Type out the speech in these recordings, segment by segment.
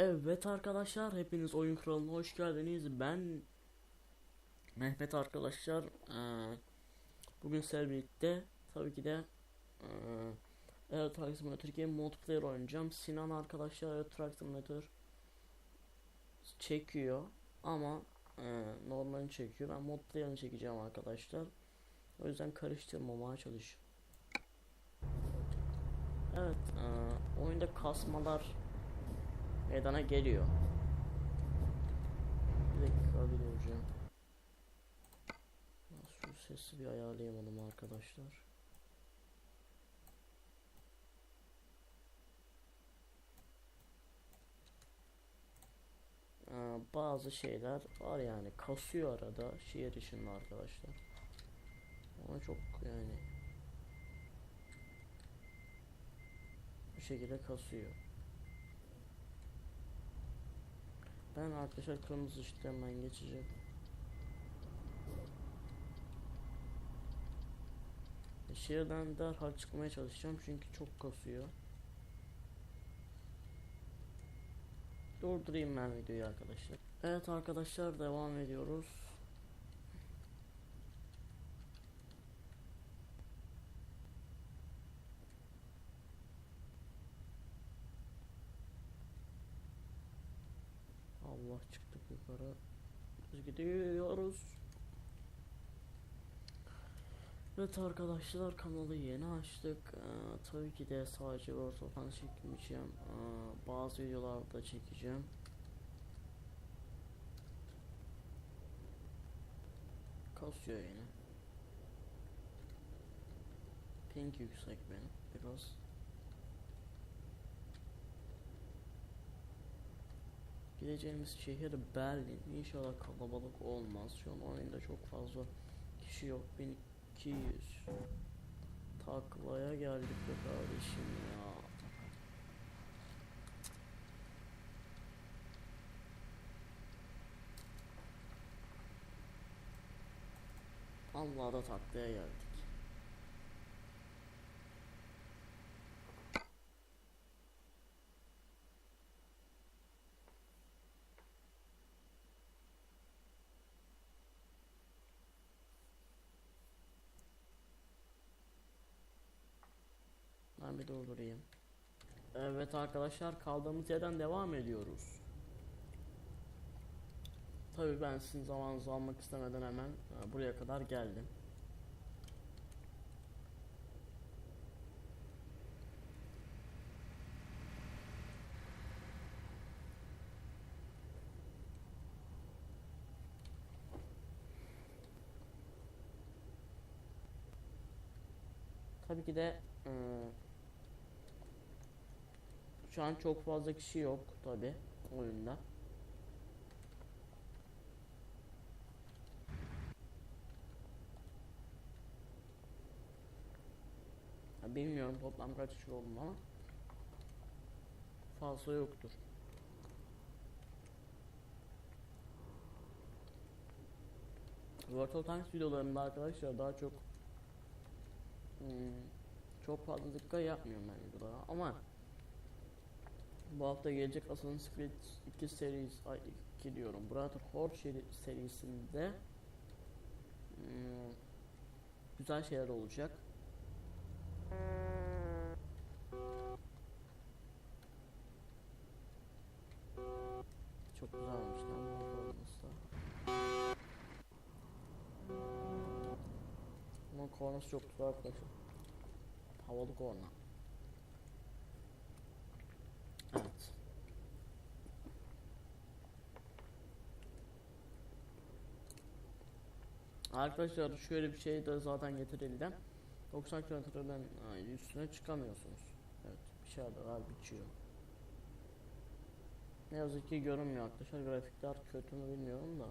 Evet arkadaşlar hepiniz oyun kralına hoş geldiniz. Ben Mehmet arkadaşlar. Eee, bugün birlikte tabii ki de Euro Truck Simulator 2 multiplayer oynayacağım. Sinan arkadaşlar Truck Simulator çekiyor ama eee normalini çekiyor. Ben multiplayer'ını çekeceğim arkadaşlar. O yüzden karıştırmamaya çalış. Evet, eee, oyunda kasmalar meydana geliyor. Bir dakika bir duracağım. Şu sesi bir ayarlayamadım arkadaşlar. Ee, bazı şeyler var yani kasıyor arada şehir içinde arkadaşlar. Ama çok yani bu şekilde kasıyor. Ben arkadaşlar kırmızı ışıktan ben geçeceğim. E, Şehirden derhal çıkmaya çalışacağım çünkü çok kasıyor. Durdurayım ben videoyu arkadaşlar. Evet arkadaşlar devam ediyoruz. Allah çıktık yukarı. Biz gidiyoruz. Evet arkadaşlar kanalı yeni açtık. Ee, tabii ki de sadece ortadan çekmeyeceğim. Ee, bazı videolarda çekeceğim. Kasıyor yine. Pink yüksek benim biraz. Gideceğimiz şehir Berlin. İnşallah kalabalık olmaz. Şu an oyunda çok fazla kişi yok. 1200 taklaya geldik be kardeşim ya. Allah da taklaya geldik. Ben bir durdurayım. Evet arkadaşlar kaldığımız yerden devam ediyoruz. Tabii ben sizin zamanınızı almak istemeden hemen e, buraya kadar geldim. Tabii ki de e, şu an çok fazla kişi yok tabi oyunda. Ya bilmiyorum toplam kaç kişi oldu ama fazla yoktur. World of Tanks videolarında arkadaşlar daha çok hmm, çok fazla dikkat yapmıyorum ben videolara ama bu hafta gelecek Assassin's Creed 2 serisi ay 2 diyorum Brother Horde seri- serisinde hmm, güzel şeyler olacak. Çok güzel olmuş lan bu da. Bunun kornası çok güzel arkadaşlar. Havalı korna. Evet. Arkadaşlar şöyle bir şey de zaten getirildi. 90 kilometreden üstüne çıkamıyorsunuz. Evet, bir şey de var biçiyor. Ne yazık ki görünmüyor arkadaşlar. Grafikler kötü mü bilmiyorum da.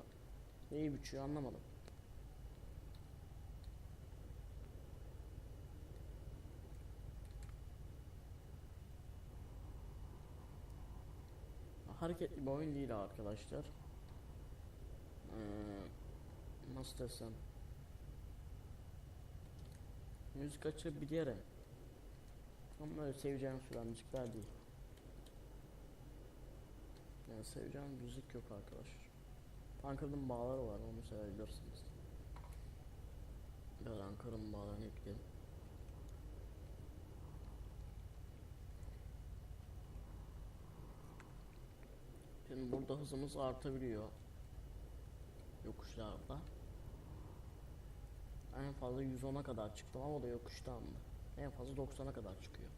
Neyi biçiyor anlamadım. Hareketli bir oyun değil arkadaşlar. Ee, nasıl desem. Müzik açabilirim. Ama öyle seveceğim süren müzikler değil. Ee, seveceğim müzik yok arkadaşlar. Ankara'nın bağları var onu sevebilirsiniz. Biraz Ankara'nın bağlarını ekleyelim. Şimdi burada hızımız artabiliyor. Yokuşlarda. En fazla 110'a kadar çıktım ama o da yokuştan mı? En fazla 90'a kadar çıkıyor.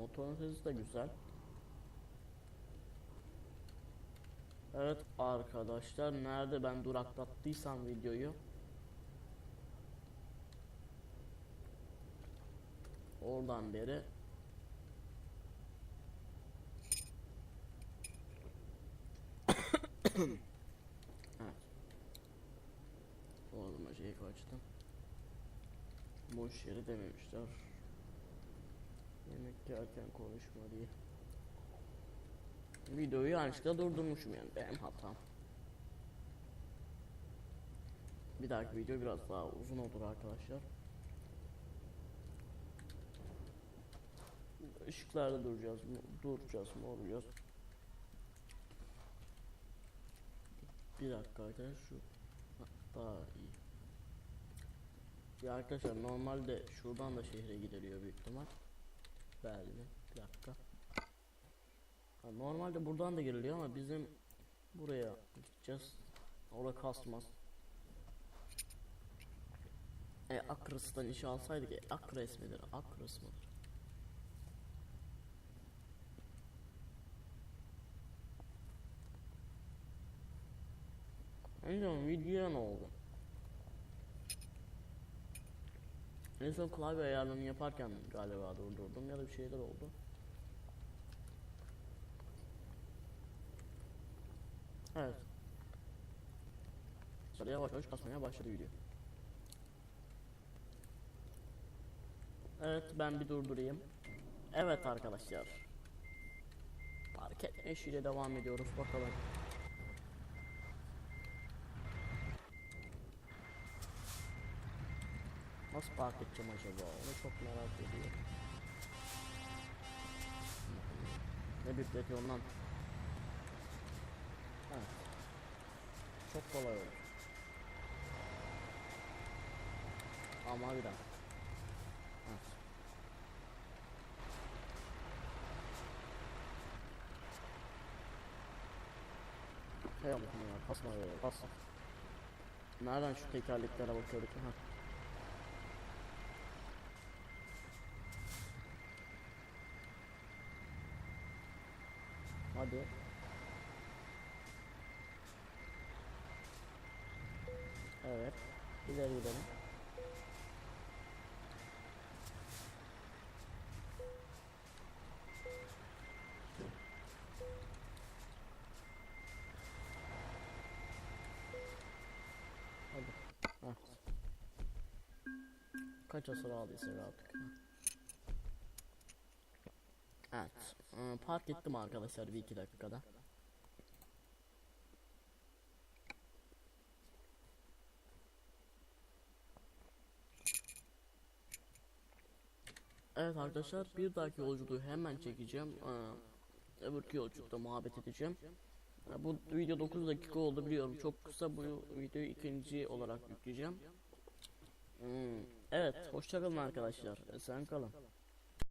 Motorun sesi de güzel. Evet arkadaşlar nerede ben duraklattıysam videoyu. Oradan beri. Evet. Oğlum şeyi kaçtım. Boş yeri dememişler. Yemek yerken konuşma diye Videoyu yanlışlıkla durdurmuşum yani benim hatam. Bir dahaki video biraz daha uzun olur arkadaşlar. Işıklarda duracağız, duracağız, morluyoruz. Bir dakika arkadaşlar şu Ha, daha iyi. Ya arkadaşlar normalde şuradan da şehre gidiliyor büyük ihtimal. Belli. Bir dakika. Normalde buradan da giriliyor ama bizim buraya gideceğiz. Orada kasmaz. E Akras'tan işe alsaydık e, Akres midir? Akras mıdır? En son videoya ne oldu? En son klavye ayarlarını yaparken galiba durdurdum ya da bir şeyler oldu. Evet. Sonra yavaş yavaş kasmaya başladı video. Evet ben bir durdurayım. Evet arkadaşlar. Park etme işiyle devam ediyoruz bakalım. Nasıl park edeceğim acaba? Onu çok merak ediyorum. Ne bükletiyor ondan? Evet. Çok kolay olur. Ama bir dakika. Evet. Hey Allah'ım ya kasma böyle kasma. Nereden şu tekerleklere bakıyorduk ha? Hadi. Evet. İleri gidelim. Hadi. Heh. Kaç asır aldıysa. Heh. Evet. Ee, Park ettim arkadaşlar bir iki dakikada. Evet arkadaşlar bir dahaki yolculuğu hemen çekeceğim. Ee, öbürkü yolculukta muhabbet edeceğim. Ee, bu video 9 dakika oldu biliyorum. Çok kısa bu videoyu ikinci olarak yükleyeceğim. Hmm, Evet hoşçakalın arkadaşlar. Sen kalın.